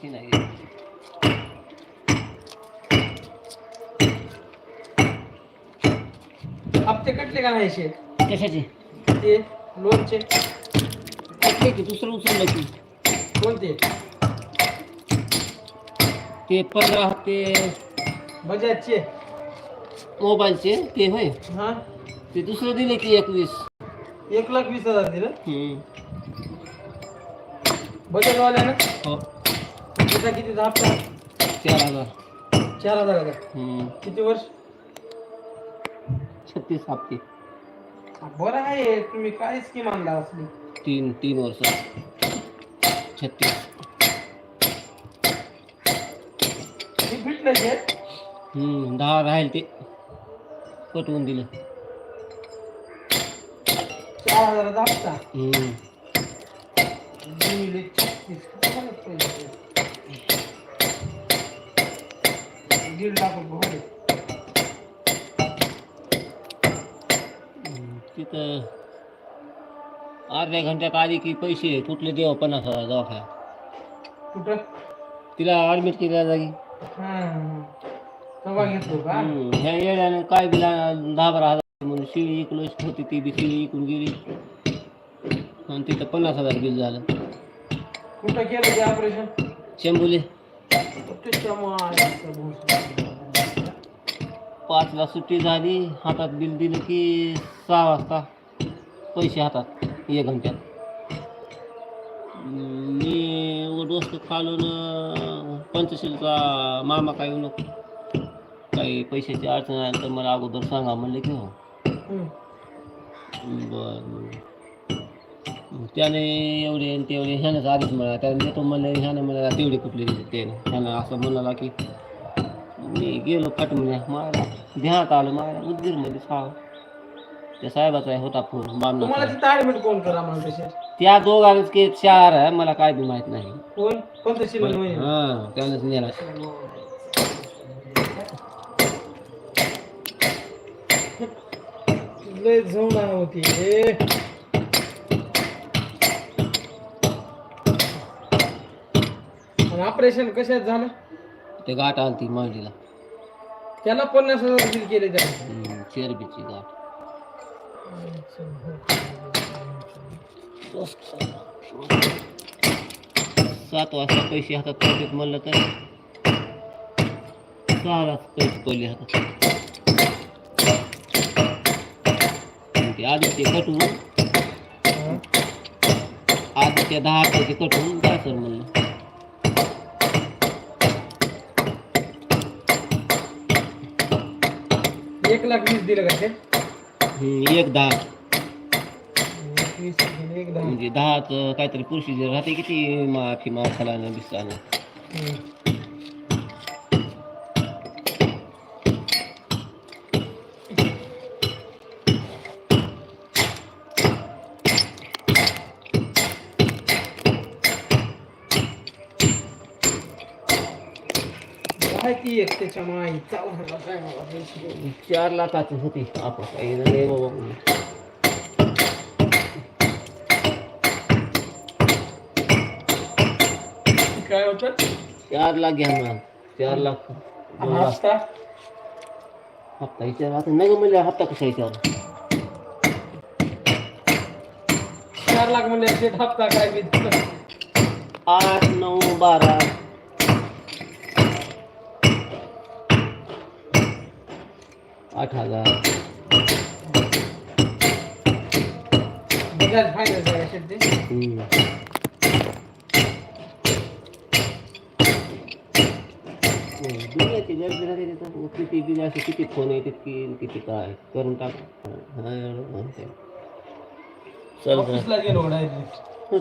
वर्षी नाही. हप्ते कटले का नाही शेत? कशाचे? ते लोनचे. कटले की दुसरं उचललं की. कोणते? ते पंधरा हप्ते. बजाजचे. मोबाईलचे ते होय. हा. ते दुसरं दिले की एकवीस. एक लाख वीस हजार दिलं? हम्म. बजाजवाल्यानं? हो. त्याचा किती हप्ता? चार हजार. चार हजार का. किती वर्ष? छत्तीस हप्ते. बरं आहे तुम्ही काय स्कीम आणला असली? तीन तीन वर्ष. छत्तीस. मी भेटलं शेत हम्म, दहा राहील ते. पटवून दिलं. चार हजाराचा हप्ता? हम्म. गुणिले छत्तीस. किती झाले पैसे? दीड लाख रुपये तिथं अर्ध्या घंट्यात आली की पैसे कुठले देव पन्नास हजार दवाखान्यात. कुठं? तिला ॲडमिट केल्या जागी हा का? हम्म, ह्या येड्यानं काय दिला दहा बारा हजार म्हणून शिळी इकलो होती ती बी शिळी इकून गेली. आणि तिथं पन्नास हजार बिल झालं. कुठं केलं ते ऑपरेशन शंभूले पाचला सुट्टी झाली हातात बिल दिलं की सहा वाजता पैसे हातात एक घंट्यात. मी डोसं खालून पंचशीलचा मामा काय येऊ नको. काही पैशाची अडचण आली तर मला अगोदर सांगा म्हणले की हो. बर. त्याने एवढे आणि तेवढे ह्यानंच आधीच म्हणा त्याने देतो म्हणले ह्यानं म्हणाला तेवढे कुठले दिले त्याने ह्यानं असं म्हणाला की मी गेलो फट म्हणजे मायला ध्यानात आलं मायला उद्गीरमध्ये साव त्या साहेबाचा होता फोन कोण करा तसे? त्या दोघांच की चार आहे मला काय बी माहीत नाही. हा त्यानंच नेला. लय होती ऑपरेशन कशात झालं? ते गाठ आलती मांडीला. त्याला पन्नास हजार बिल केले हम्म, चरबीची गाठ. सात वाजता पैसे हातात पडतात म्हणलं तर. सहा लाख पैसे पडले हातात. ते आदित्य कटवून हा. आदित्य दहा पैसे कटवून काय सर म्हणलं. एक लाख वीस दिलं का ते? हम्म, एक दहा. एक वीस आणि एक दहा. म्हणजे दहाच काहीतरी प्रोसिजर राहते किती माफी माफाला बिस्ताना हम्म. काय ती एक त्याच्या माईचा ओरडा काय मला पैसे देऊ. चार लाखाची होती आपण काही नाही बाबा. काय होतं चार लाख घ्या म्हणा चार लाख दोन लाख हप्ता हप्ता विचार आता नग म्हणले हप्ता कसा विचार चार लाख म्हणजे शेत हप्ता काय बी दिलं. आठ नऊ बारा राहते तिथं. किती बिल असे किती फोन येतात की किती काय करून टाक.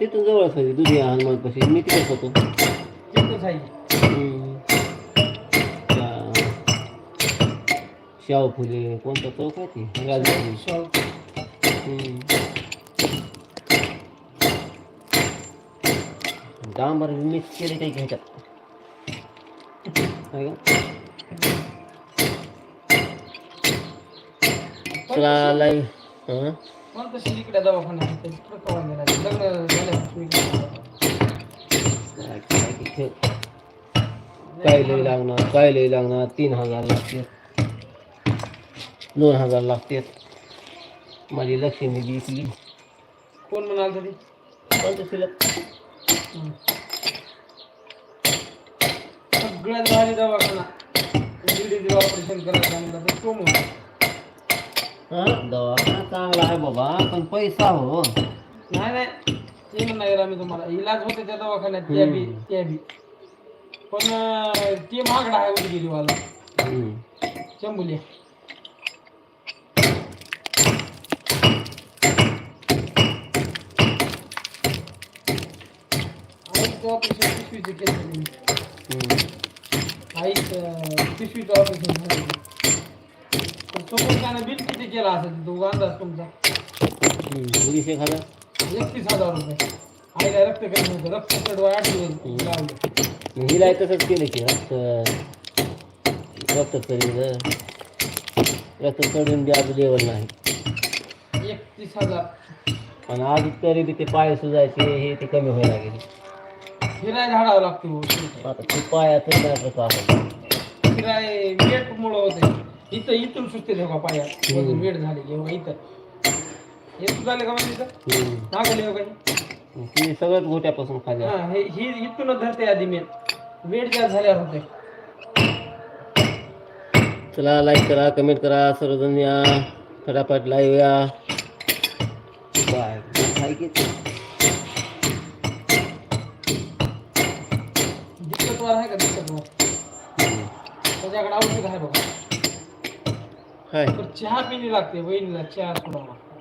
तिथून जवळच होती दुधिया हनुमानपाशी. मी तिथेच होतो. शाहू फुले कोणता चौक आहे ती राजवाडी शॉप हम्म. डांबर मिक्स केले काही ह्याच्यात आहे का चला लाई हां मला तशी इकडे दवाखाना आहे तिकडे कवा नेला लग्न झालं काय- काय- काय- ठेव काय लई लागणार काय लई लागणार तीन हजार लागते दोन हजार लागते माझी लक्ष्मी विकली कोण म्हणाल तरी? कोणतं शिल्लक सगळ्यात भारी दवाखाना. लेडीज ऑपरेशन करायचं म्हणलं तर तो म्हणून हा? दवाखाना चांगला आहे बाबा पण पैसा हो. नाही नाही. ते म्हणणार मी तुम्हाला. इलाज होते त्या दवाखान्यात त्या बी. त्या बी. पण ते महागडा आहे गेली वाला. हम्म. ऑपरेशन पिशवीचं केलं मी. हम्म. आईचं पिशवीचं ऑपरेशन झालं. पण समोरच्यानं बिल किती केला असेल तो अंदाज तुमचा. हजार एकतीस हजार रुपये. आईला रक्त कमी होतं. रक्त चढवा आठ दिवस लावले. हिला तसंच केलं की रक्त रक्त चढील रक्त चढून बी आज लेवल नाही. एकतीस हजार. आणि आज तरी बी ते पाय सुजायचे हे ते कमी व्हायला गेले फिराय झाडावं लागते भाऊ. आता ते पायाचं काय प्रकार फिराय वेट मुळे होते. इथं इथून सुचते तेव्हा पायात हम्म. वजन वेट झाले जेव्हा इथं. हे झाले का म्हणजे इथं? हम्म. नागले हो काही ती सगळ्यात गोट्यापासून खाली. हा हे ही इथूनच धरते आधी मेन वेट जास्त झाल्यावर होते. चला लाईक करा कमेंट करा सर्वजण या. फटाफट लाईव्ह या. बाय. हाय की? ते? त्याच्याकडे औषध आहे बघा. हाय. तर चहा पिणी लागते वहिनीला चहा सोडावा. कुठं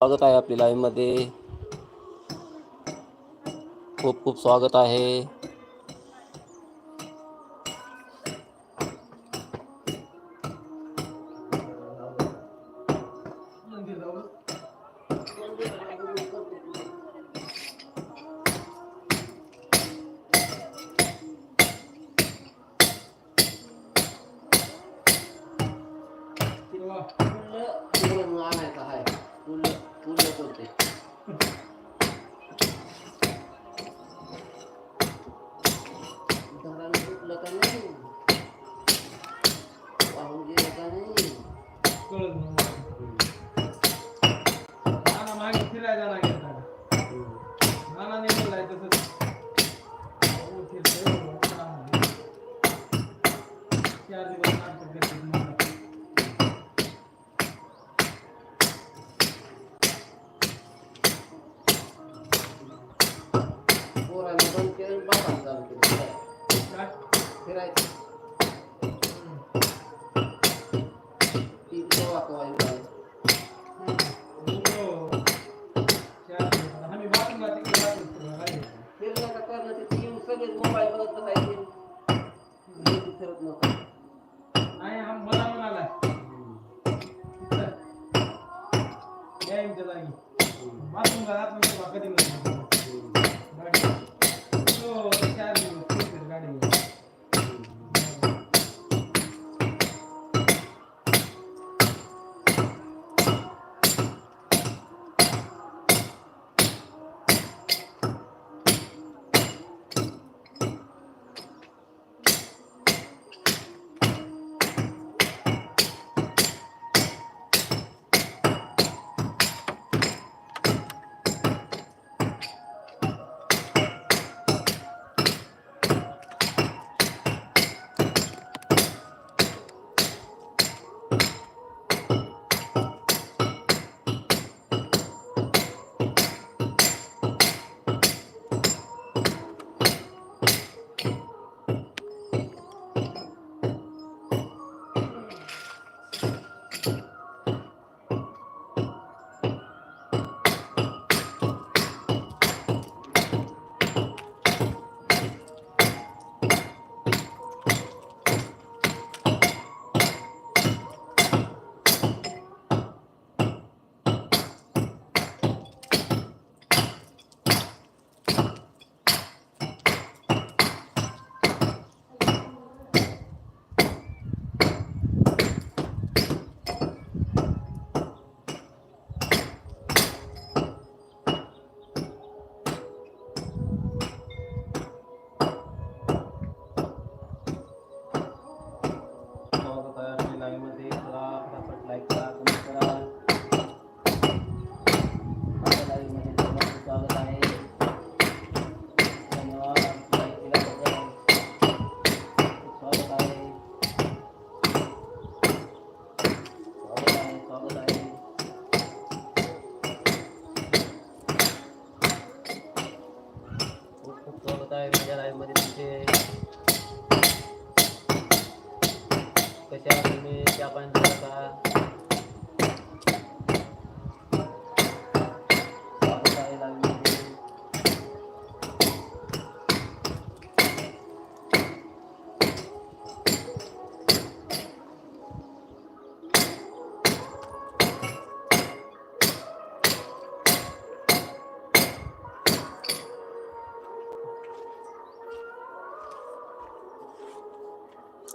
स्वागत आहे आपली लाईव्हमध्ये खूप खूप स्वागत आहे. Peraí.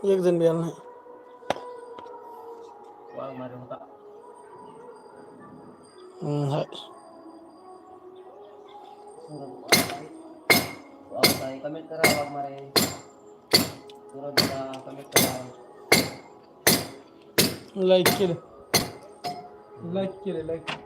एक दिन भी आना है। हम्म, लाइक लाइक लाइक।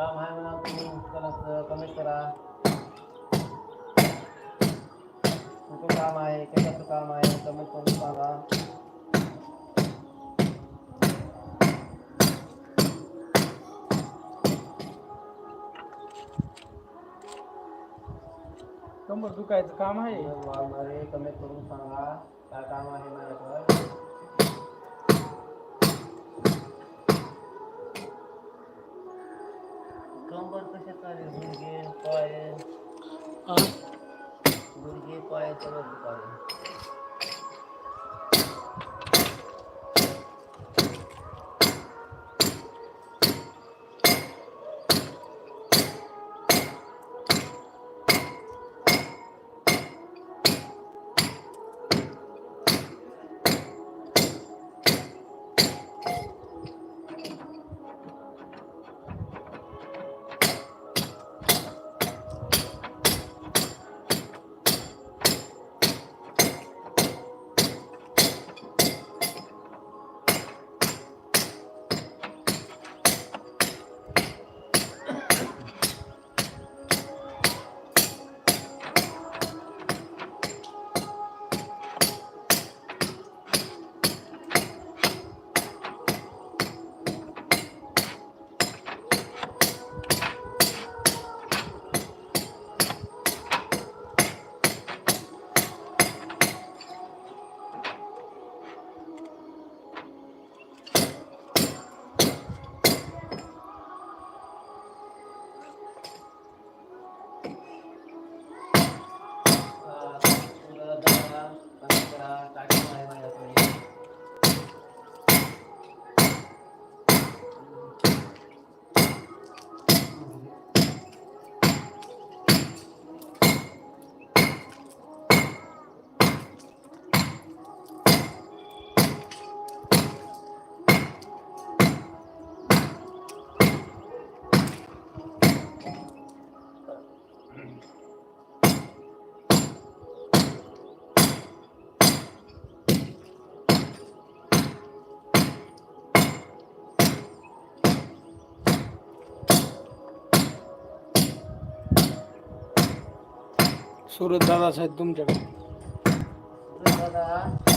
काम आहे म्हणा तुम्ही कमेंट करा. तुमचं काम आहे कशाचं काम आहे कमेंट करून सांगा. कंबर दुखायचं काम आहे. कमी करून सांगा. काय काम आहे माझ्याकडं? गुडघे पाय. गुडघे पाय सगळं दुखाले सुरत दादा साहेब तुमच्याकडे. दादा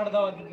ঝড় দেওয়া দিত